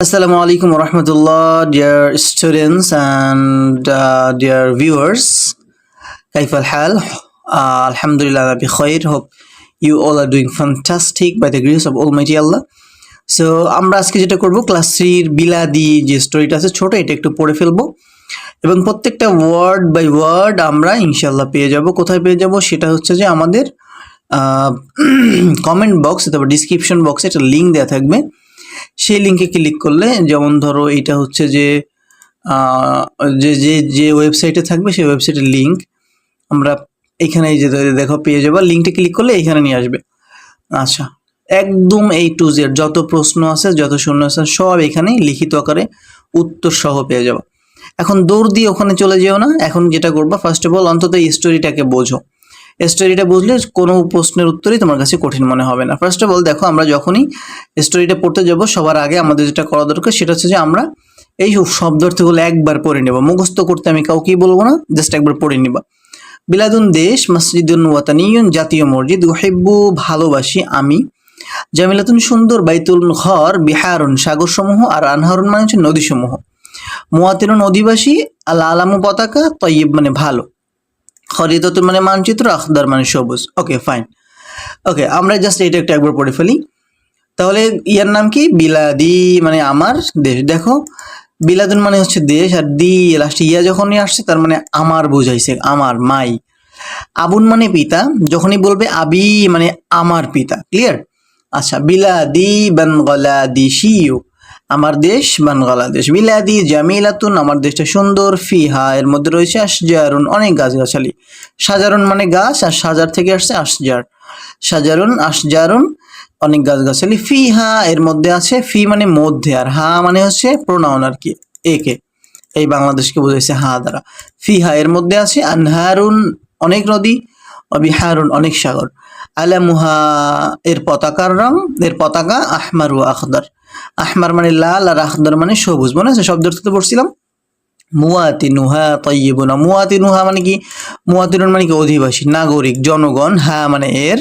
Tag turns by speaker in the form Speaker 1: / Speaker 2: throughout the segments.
Speaker 1: Assalamu alaikum warahmatullah, dear students and uh, dear viewers. Kaif al hal? Uh, Alhamdulillah, Rabbi Khair. Hope you all are doing fantastic by the grace of Almighty Allah. So আমরা আজকে যেটা করব class থ্রির বিলাদি যে স্টোরিটা আছে ছোট এটা একটু পড়ে ফেলব এবং প্রত্যেকটা ওয়ার্ড বাই ওয়ার্ড আমরা ইনশাল্লাহ পেয়ে যাব কোথায় পেয়ে যাব সেটা হচ্ছে যে আমাদের কমেন্ট বক্স অথবা ডিসক্রিপশন বক্সে একটা লিঙ্ক দেওয়া থাকবে সেই লিঙ্কে ক্লিক করলে, যেমন ধরো এটা হচ্ছে যে যে যে যে ওয়েবসাইটে থাকবে, সেই ওয়েবসাইটের লিঙ্ক আমরা এখানে যে দেখো পেয়ে যাব। লিঙ্কটা ক্লিক করলে এখানে নিয়ে আসবে। আচ্ছা একদম এই টু জেড যত প্রশ্ন আছে, যত শূন্য আছে, সব এখানে লিখিত আকারে উত্তর সহ পেয়ে যাব। এখন দৌড় দিয়ে ওখানে চলে যেও না। এখন যেটা করবা ফার্স্ট অফ অল অন্তত স্টোরিটাকে বোঝো। স্টোরিটা বুঝলে কোনো প্রশ্নের উত্তরই তোমার কাছে কঠিন মনে হবে না। ফার্স্ট অফ অল দেখো আমরা যখনই স্টোরিটা পড়তে যাব, সবার আগে আমাদের যেটা করা দরকার সেটা হচ্ছে যে আমরা এই শব্দার্থগুলো একবার পড়ে নেব। মুখস্থ করতে আমি কাউকেই বলব না জাস্ট একবার পড়ে নিবা। বিলাদুন দেশ, মসজিদুন ওয়াতানিয়ুন, জাতীয় মসজিদ ওহেব্বু ভালোবাসি আমি। জামিলাতুন সুন্দর, বাইতুল ঘর, বিহারুন, সাগরসমূহ, আর আনহারুন মানে হচ্ছে নদীসমূহ। মুয়াতিরুন অধিবাসী আল আলামু পতাকা তৈব মানে ভালো। খরিদতুন মানে মানচিত্র, আখদার মানে সবুজ। ওকে ফাইন ওকে আমরা জাস্ট এটা একটু একবার পড়ে ফেলি। তাহলে ইয়ার নাম কি? বিলাদি মানে আমার দেশ। দেখো, বিলাদুন মানে হচ্ছে দেশ আর দি লাস্টে ইয়া যখনই আসছে, তার মানে আমার বুঝাইছে, আমার, মাই। আবুন মানে পিতা, যখনই বলবে আবি মানে আমার পিতা। ক্লিয়ার আচ্ছা বিলাদি বানগলাদিশিউ আমার দেশ বানগলাদেশ বিলাদি জামিলাতুন, আমার দেশটা সুন্দর, ফিহা, এর মধ্যে রয়েছে আসজারুন অনেক গাছগাছালি। সাজারুন মানে গাছ, আর সাজার থেকে আসছে আসজার সাজারুন আসজারুন অনেক গাছগাছালি। ফিহা, এর মধ্যে আছে ফি মানে মধ্যে, আর হা মানে হচ্ছে প্রোনাউন আর কি, একে। এই বাংলাদেশকে বোঝাইছে হা দ্বারা। ফিহা, এর মধ্যে আছে আনহারুন, অনেক নদী, অবিহারুন, অনেক সাগর। আলামুহা, এর পতাকার রং, এর পতাকা আহমার আখদার। আহমার মানে লাল আর আখদার মানে সবুজ, মনে আছে? শব্দ অর্থ তো পড়ছিলাম। মুয়াতিনুহা তৈবুনা মুয়াতিনুহা মানে কি? মুয়াতিনুন মানে কি? অধিবাসী, নাগরিক, জনগণ। হা মানে এর।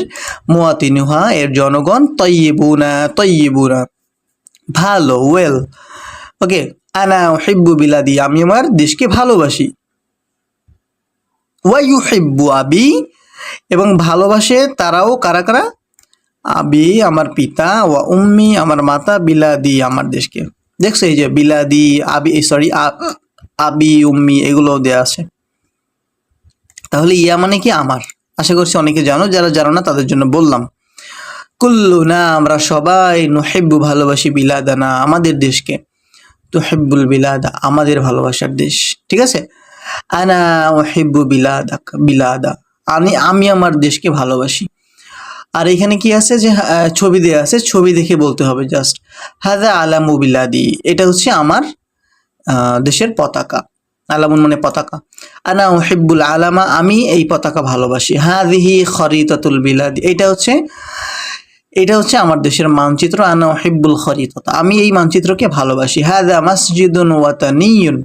Speaker 1: মুয়াতিনুহা এর জনগণ। তৈবুনা তৈবুনা ভালো ওয়েল ওকে, আনা হিব্বু বিলাদি, আমি আমার দেশকে ভালোবাসি। ওয়াইউ হিব্বু আবি, এবং ভালোবাসে তারাও কারা কারা? আবি, আমার পিতা ওয়া উম্মি, আমার মাতা বিলাদি, আমার দেশকে। দেখছ এই যে বিলাদি, আবি সরি আবি, উম্মি এগুলো দেয়া আছে। তাহলে ইয়া মানে কি আমার? আশা করছি অনেকে জানো, যারা জানো না, তাদের জন্য বললাম। কুল্লু না আমরা সবাই নুহেব্বু ভালোবাসি বিলাদানা, আমাদের দেশকে। তো তুহেব্বুল বিলাদা, আমাদের ভালোবাসার দেশ। ঠিক আছে? আনা ওহেব্বু বিলাদা বিলাদা। আমি আমি আমার দেশকে ভালোবাসি। আর এখানে কি আছে যে ছবি দেওয়া আছে, ছবি দেখে বলতে হবে জাস্ট হাজা আলামু বিলাদি এটা হচ্ছে আমার দেশের পতাকা। আলামুন মানে পতাকা। আনা ওহেব্বুল আলামা, আমি এই পতাকা ভালোবাসি। হাদিহি খরিতাতুল বিলাদি এটা হচ্ছে এটা হচ্ছে আমার দেশের মানচিত্র। আনা ওহেব্বুল খরিততা, আমি এই মানচিত্রকে ভালোবাসি। হাদা মসজিদুন ওয়াতানিয়ুন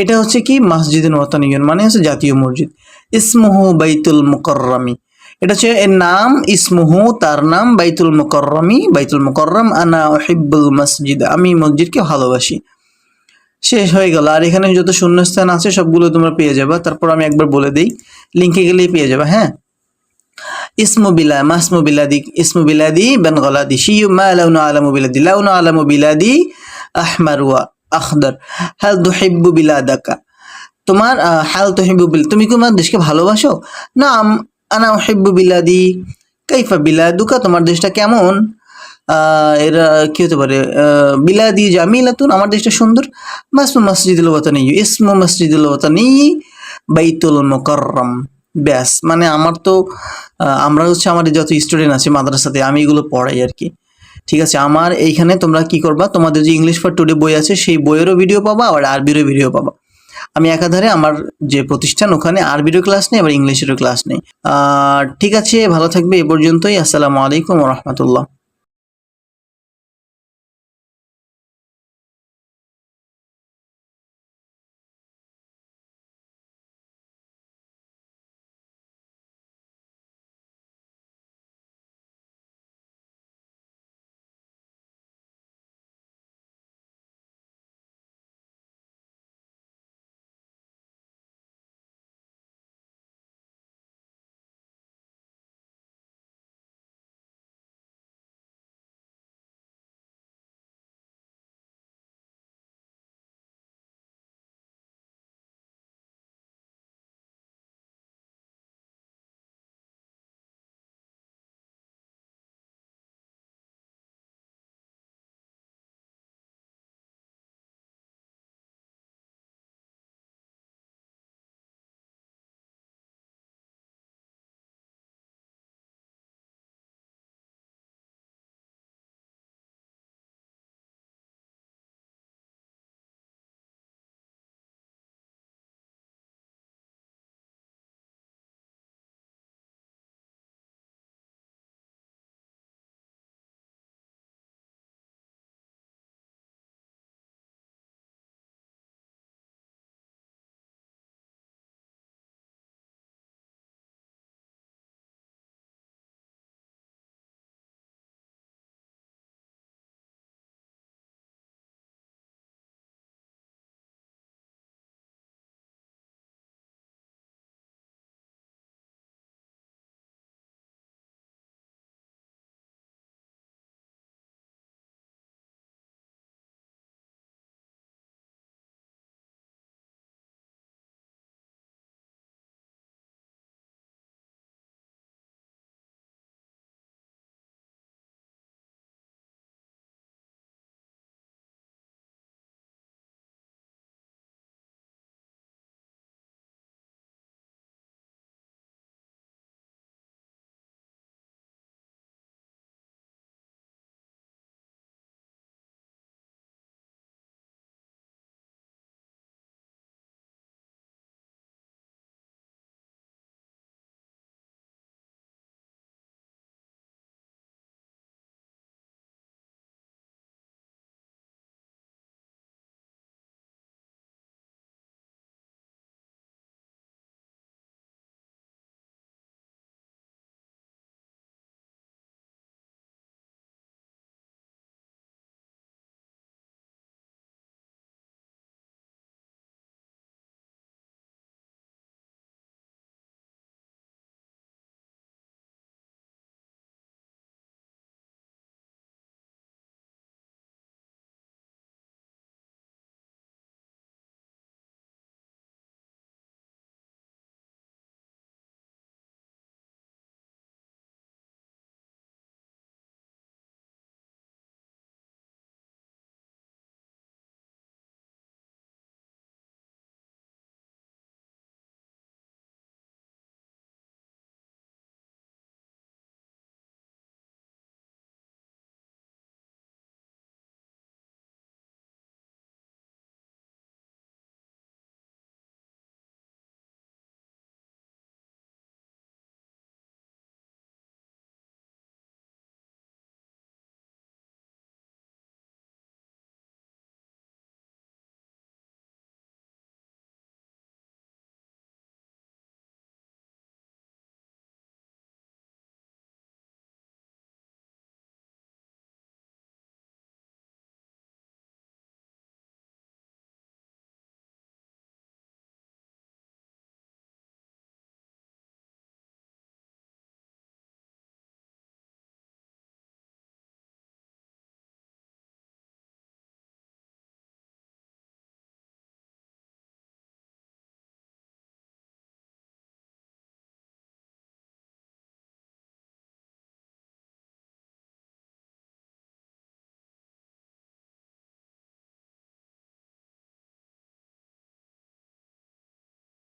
Speaker 1: এটা হচ্ছে কি? মসজিদুন ওয়াতানিয়ুন মানে হচ্ছে জাতীয় মসজিদ। ইসমুহু বাইতুল মুকররমি এটা হচ্ছে এর নাম, ইসমুহু, তার নাম বাইতুল মুকররমি, বাইতুল মুকররম, আনা ওহিব্বুল মসজিদ। আমি মসজিদকে ভালোবাসি। শেষ হয়ে গেল। আর এখানে যত শূন্যস্থান আছে, সবগুলো তোমরা পেয়ে যাবে। তারপর আমি একবার বলে দিই লিঙ্কে গেলেই পেয়ে যাবে হ্যাঁ? বিলা হাল তোমার হাল তুহিব্বু বিল তুমি কি দেশকে ভালোবাসো? না আনা উহিব্বু বিলাদি, কাইফা বিলাদুকা, তোমার দেশটা কেমন? এর, কি হতে পারে? বিলাদি জামিলাতুন, আমার দেশটা সুন্দর। মাসমু মসজিদুল ওয়াতানি, ইসমু মসজিদুল ওয়াতানি, বাইতুল মুকাররম। ব্যাস মানে আমার তো আমরা হচ্ছে আমাদের যত স্টুডেন্ট আছে মাদ্রাসাতে, আমি এগুলো পড়াই আর কি। ঠিক আছে, আমার এইখানে তোমরা কি করবা? তোমাদের যে ইংলিশ ফর টুডে বই আছে, সেই বইয়েরও ভিডিও পাবা, আবার আরবিরও ভিডিও পাবা। আমি একাধারে আমার যে প্রতিষ্ঠান, ওখানে আরবিরও ক্লাস নেই, আবার ইংলিশেরও ক্লাস নেই। ঠিক আছে, ভালো থাকবে, এ পর্যন্তই। আসসালামু আলাইকুম রহমতুল্লাহ।